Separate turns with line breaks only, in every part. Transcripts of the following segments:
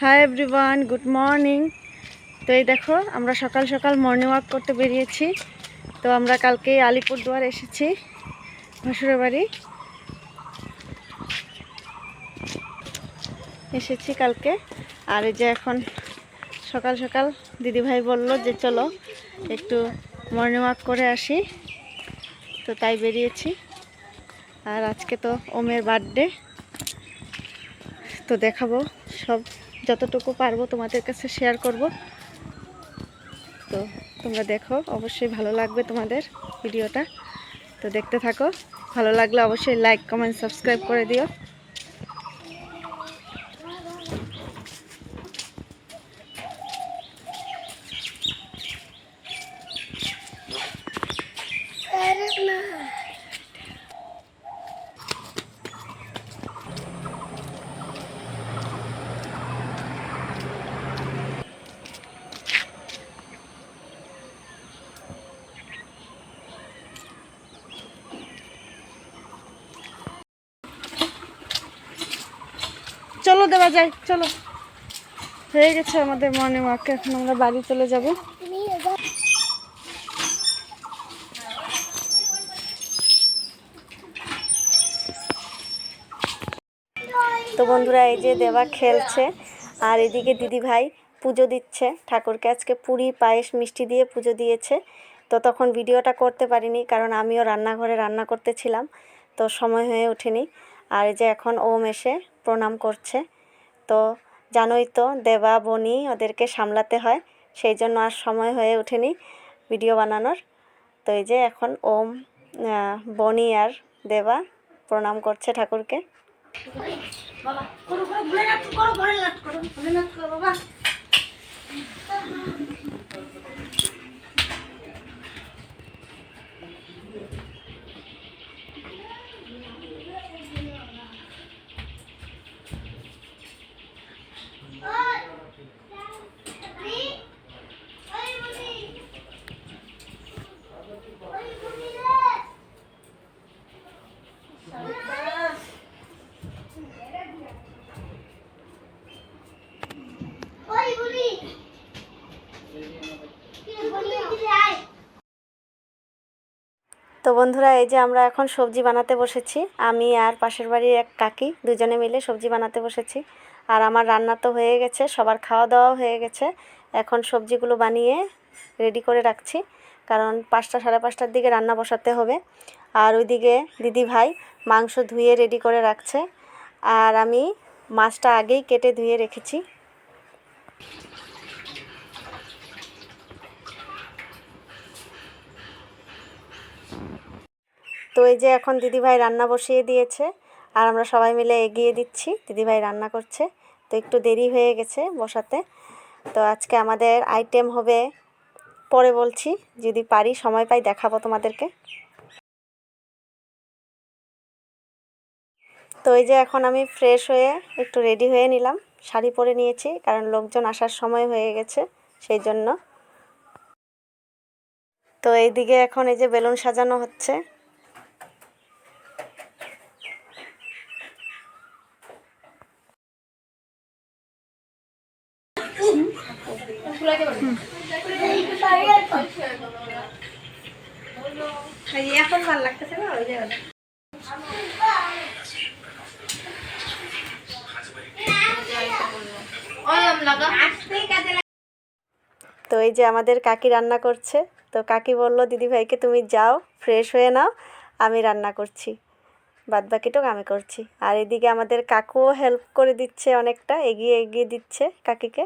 Hi everyone good morning তো এই দেখো আমরা সকাল সকাল মর্নিং ওয়াক করতে বেরিয়েছি। তো আমরা কালকে আলিপুরদুয়ার এসেছি ভাসুরের বাড়ি এসেছি কালকে। আর এই যে এখন সকাল সকাল দিদিভাই বলল যে চলো, একটু মর্নিং ওয়াক করে আসি। তো তাই বেরিয়েছি। আর আজকে তো ওমের বার্থডে তো দেখাবো সব, যতটুকু পারব তোমাদের কাছে শেয়ার করব। তো তোমরা দেখো, অবশ্যই ভালো লাগবে তোমাদের ভিডিওটা। তো দেখতে থাকো, ভালো লাগলে অবশ্যই লাইক কমেন্ট সাবস্ক্রাইব করে দিও। দেওয়া যায় চলো। হয়ে গেছে আমাদের মর্নিং ওয়াক এখন আমরা বাড়ি চলে যাব। তো বন্ধুরা, এই যে দেবা খেলছে, আর এদিকে দিদি ভাই পুজো দিচ্ছে। ঠাকুরকে আজকে পুরি, পায়েস, মিষ্টি দিয়ে পুজো দিয়েছে। তো তখন ভিডিওটা করতে পারিনি, কারণ আমিও রান্নাঘরে রান্না করতেছিলাম তো সময় হয়ে ওঠেনি। আর এই যে এখন ওম এসে প্রণাম করছে। তো জানোই তো, দেবা, বনি ওদেরকে সামলাতে হয়, সেই জন্য আর সময় হয়ে ওঠেনি ভিডিও বানানোর। তো এই যে এখন ওম বনি আর দেবা প্রণাম করছে ঠাকুরকে। তো বন্ধুরা, এই যে আমরা এখন সবজি বানাতে বসেছি। আমি আর পাশের বাড়ির এক কাকি দুজনে মিলে সবজি বানাতে বসেছি। আর আমার রান্না তো হয়ে গেছে, সবার খাওয়া দাওয়াও হয়ে গেছে। এখন সবজিগুলো বানিয়ে রেডি করে রাখছি, কারণ পাঁচটা সাড়ে পাঁচটার দিকে রান্না বসাতে হবে। আর ওইদিকে দিদি ভাই মাংস ধুয়ে রেডি করে রাখছে। আর আমি মাছটা আগেই কেটে ধুয়ে রেখেছি। তো এই যে এখন দিদিভাই রান্না বসিয়ে দিয়েছে, আর আমরা সবাই মিলে এগিয়ে দিচ্ছি। দিদিভাই রান্না করছে, তো একটু দেরি হয়ে গেছে বসাতে। তো আজকে আমাদের আইটেম হবে, পরে বলছি, যদি পারি সময় পাই দেখাবো তোমাদেরকে। তো এই যে এখন আমি ফ্রেশ হয়ে একটু রেডি হয়ে নিলাম, শাড়ি পরে নিয়েছি, কারণ লোকজন আসার সময় হয়ে গেছে, সেই জন্য। তো এইদিকে এখন এই যে বেলুন সাজানো হচ্ছে
এখন ভালো লাগতেছে না? ওই যে
তো এই যে আমাদের কাকি রান্না করছে। তো কাকি বলল দিদিভাইকে তুমি যাও ফ্রেশ হয়ে নাও আমি রান্না করছি। বাদ বাকিটুক আমি করছি। আর এদিকে আমাদের কাকুও হেল্প করে দিচ্ছে অনেকটা এগিয়ে এগিয়ে দিচ্ছে কাকিকে।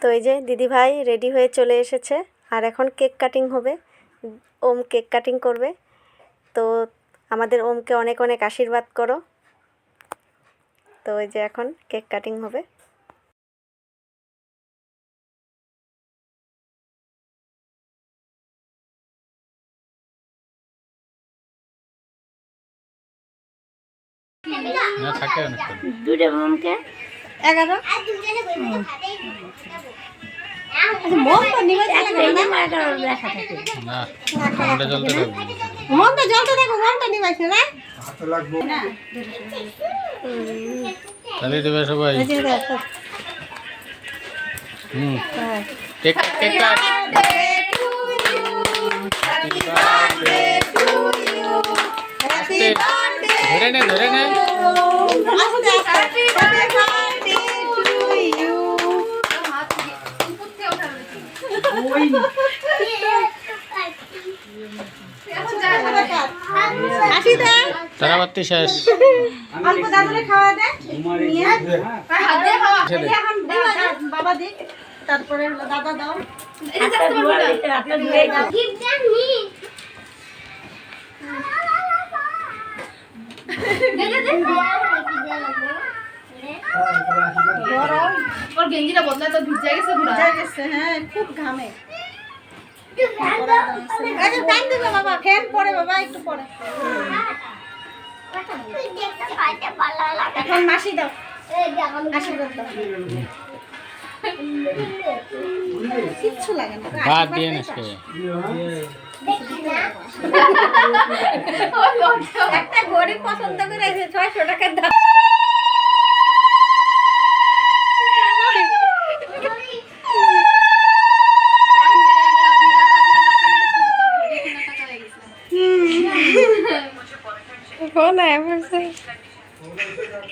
তো এই যে দিদিভাই রেডি হয়ে চলে এসেছে। আর এখন কেক কাটিং হবে। ওম কেক কাটিং করবে। তো আমাদের ওমকে অনেক অনেক আশীর্বাদ করো। তো এই যে এখন কেক কাটিং হবে।
দুটো বোনকে এগারো? মন তো নিবে
না ফোনটা চলতে থাকবে
মন তো জ্বলতে থাকো মন নিবাইছে না?
তাহলে দেবে সবাই। হুম। Cake cut. আস্তে। ধরে নে ধরে নে। তারাবাতি শেষ।
অল্প দাদুরে খাওয়া দে। নিয়ে
ওর গেঞ্জিটা তো ভিজে গেছে পুরো।
গেছে হ্যাঁ খুব ঘামে। আরে ফ্যান দিবে বাবা ফ্যান পরে বাবা একটু এখন মাসি দাও। আশীর্বাদ দাও কিচ্ছু লাগে না।
ভাত দিয়ে নাসকে
একটা গরিব পছন্দ করে ছয়শো টাকার দাম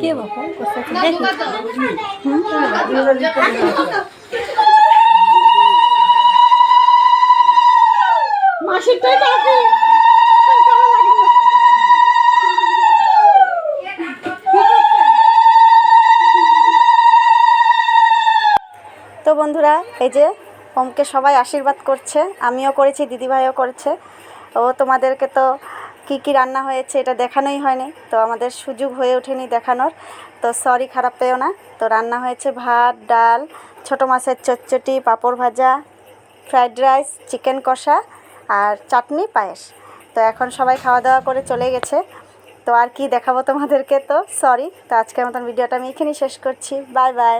কে বাবা? মাসিরটাই কাকে
তো বন্ধুরা এই যে ওমকে সবাই আশীর্বাদ করছে আমিও করেছি দিদিভাইও করেছে। ও তোমাদেরকে তো কি কি রান্না হয়েছে এটা দেখানোই হয়নি। তো আমাদের সুযোগ হয়ে ওঠেনি দেখানোর। তো সরি খারাপ পেও না। তো রান্না হয়েছে ভাত, ডাল, ছোটো মাছের চচ্চটি, পাঁপড় ভাজা ফ্রাইড রাইস চিকেন কষা আর চাটনি পায়েস। তো এখন সবাই খাওয়া দাওয়া করে চলে গেছে। তো আর কি দেখাবো তোমাদেরকে তো? সরি তো আজকের মতন ভিডিওটা আমি এখানেই শেষ করছি। Bye bye